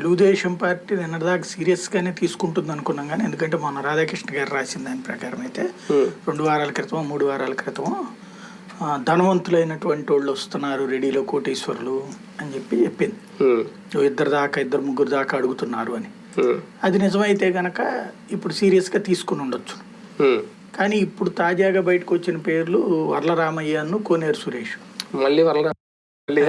Telugu Desam party నిన్నటిదాకా సీరియస్గానే తీసుకుంటుంది అనుకున్నాం కానీ ఎందుకంటే మొన్న రాధాకృష్ణ గారు రాసిన దాని ప్రకారం అయితే రెండు వారాల క్రితం మూడు వారాల క్రితం ధనవంతులైనటువంటి వాళ్ళు వస్తున్నారు రెడీలో కోటీశ్వరులు అని చెప్పి చెప్పింది. ఇద్దరు దాకా ఇద్దరు ముగ్గురు దాకా అడుగుతున్నారు అని. అది నిజమైతే గనక ఇప్పుడు సీరియస్గా తీసుకుని ఉండొచ్చు. కానీ ఇప్పుడు తాజాగా బయటకు వచ్చిన పేర్లు వర్లరామయ్యను కోనేరు సురేష్. మళ్ళీ వల్ల మళ్ళీ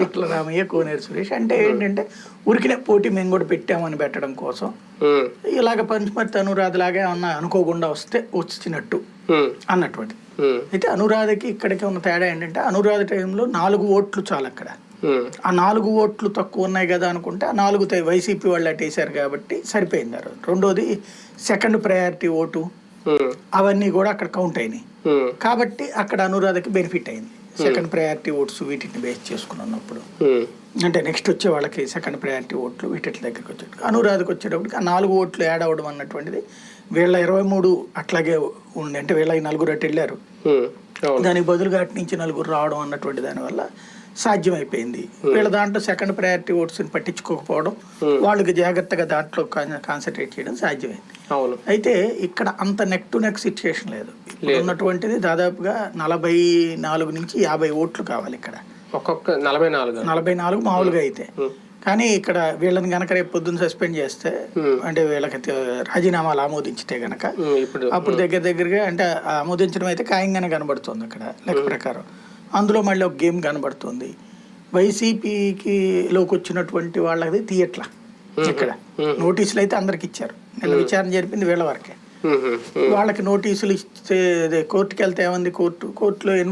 వర్లరామయ్య కోనేరు సురేష్. అంటే ఏంటంటే ఉరికినే పోటీ మేము కూడా పెట్టామని పెట్టడం కోసం. ఇలాగ పంచమర్తి అనురాధలాగా ఏమన్నా అనుకోకుండా వస్తే వచ్చినట్టు అన్నటువంటి అయితే అనురాధకి ఇక్కడికి ఉన్న తేడా ఏంటంటే అనురాధ టైంలో నాలుగు ఓట్లు చాలు అక్కడ. ఆ నాలుగు ఓట్లు తక్కువ ఉన్నాయి కదా అనుకుంటే ఆ నాలుగు వైసీపీ వాళ్ళు అట్టేశారు కాబట్టి సరిపోయింది రెండోది సెకండ్ ప్రయారిటీ ఓటు. అవన్నీ కూడా అక్కడ కౌంట్ అయినాయి. కాబట్టి అక్కడ అనురాధకి బెనిఫిట్ అయింది. సెకండ్ ప్రయారిటీ ఓట్స్ వీటిని బేస్ చేసుకుని ఉన్నప్పుడు ఉమ్, అంటే నెక్స్ట్ వచ్చే వాళ్ళకి సెకండ్ ప్రయారిటీ ఓట్లు వీటి దగ్గరికి వచ్చేటప్పుడు. అనురాధకు వచ్చేటప్పటికి ఆ నాలుగు ఓట్లు యాడ్ అవ్వడం అన్నటువంటిది వీళ్ళ ఇరవై మూడు అట్లాగే ఉండి. అంటే వీళ్ళ ఈ నలుగురు అటు వెళ్ళారు. దానికి బదులుగా అటు నుంచి నలుగురు రావడం అన్నటువంటి దానివల్ల సాధ్యమైపోయింది. వీళ్ళ దాంట్లో సెకండ్ ప్రయారిటీ ఓట్స్ని పట్టించుకోకపోవడం వాళ్ళకి జాగ్రత్తగా దాంట్లో కాన్సన్ట్రేట్ చేయడం సాధ్యమైంది. అవును. అయితే ఇక్కడ అంత నెక్ టు నెక్ సిచ్యుయేషన్ లేదు. ఉన్నటువంటిది దాదాపుగా నలభై నాలుగు నుంచి యాభై ఓట్లు కావాలి ఇక్కడ. ఒక్కొక్క నలభై నాలుగు. నలభై నాలుగు మామూలుగా అయితే. కానీ ఇక్కడ వీళ్ళని గనక రేపు పొద్దున్న సస్పెండ్ చేస్తే అంటే వీళ్ళకి రాజీనామాలు ఆమోదించితే గనక ఇప్పుడు అప్పుడు దగ్గర దగ్గరగా అంటే ఆమోదించడం అయితే ఖాయంగానే కనబడుతుంది అక్కడ లెక్క ప్రకారం. అందులో మళ్ళీ ఒక గేమ్ కనబడుతుంది. వైసీపీకి లోకి వచ్చినటువంటి వాళ్ళది తీయట్లా ఇక్కడ. నోటీసులు అయితే అందరికి ఇచ్చారు. నిన్న విచారణ జరిపింది వీళ్ళ వరకే. వాళ్ళకి నోటీసులు ఇస్తే కోర్టుకి వెళ్తే ఏమంది? కోర్టు కోర్టులో